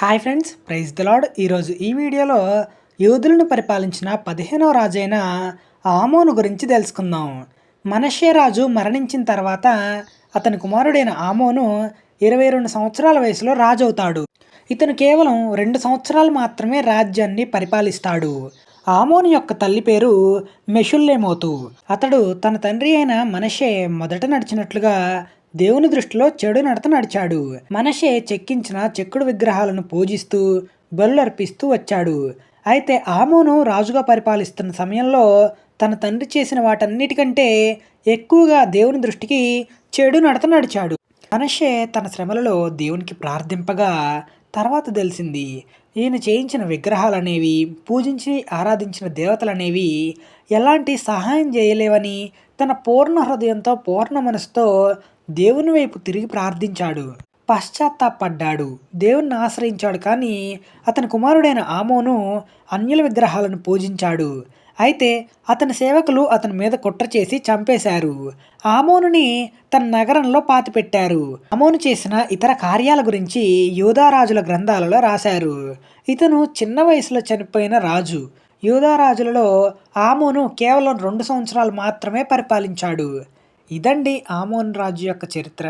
Hi friends praise the Lord ఈరోజు ఈ వీడియోలో యూదులను పరిపాలించిన పదిహేనవ రాజైన ఆమోను గురించి తెలుసుకుందాం. మనషే రాజు మరణించిన తర్వాత అతని కుమారుడైన ఆమోను ఇరవై రెండు సంవత్సరాల వయసులో రాజు అవుతాడు ఇతను కేవలం రెండు సంవత్సరాలు మాత్రమే రాజ్యాన్ని పరిపాలిస్తాడు. ఆమోను యొక్క తల్లి పేరు మెషుల్లేమోతు. అతడు తన తండ్రి అయిన మనషే మొదట నడిచినట్లుగా దేవుని దృష్టిలో చెడు నడత నడిచాడు. మనషే చెక్కించిన చెక్కుడు విగ్రహాలను పూజిస్తూ బలులర్పిస్తూ వచ్చాడు. అయితే ఆమోను రాజుగా పరిపాలిస్తున్న సమయంలో తన తండ్రి చేసిన వాటన్నిటికంటే ఎక్కువగా దేవుని దృష్టికి చెడు నడత నడిచాడు. మనషే తన శ్రమలలో దేవునికి ప్రార్థింపగా తర్వాత తెలిసింది. ఈయన చేయించిన విగ్రహాలనేవి పూజించి ఆరాధించిన దేవతలనేవి ఎలాంటి సహాయం చేయలేవని తన పూర్ణ హృదయంతో పూర్ణ మనసుతో దేవుని వైపు తిరిగి ప్రార్థించాడు. పశ్చాత్తాపడ్డాడు. దేవుణ్ణి ఆశ్రయించాడు కానీ అతని కుమారుడైన ఆమోను అన్యుల విగ్రహాలను పూజించాడు. అయితే అతని సేవకులు అతని మీద కుట్ర చేసి చంపేశారు. ఆమోనుని తన నగరంలో పాతిపెట్టారు. ఆమోను చేసిన ఇతర కార్యాల గురించి యూదారాజుల గ్రంథాలలో రాశారు. ఇతను చిన్న వయసులో చనిపోయిన రాజు. యూదారాజులలో ఆమోను కేవలం రెండు సంవత్సరాలు మాత్రమే పరిపాలించాడు. ఇదండి ఆమోన్ రాజు యొక్క చరిత్ర.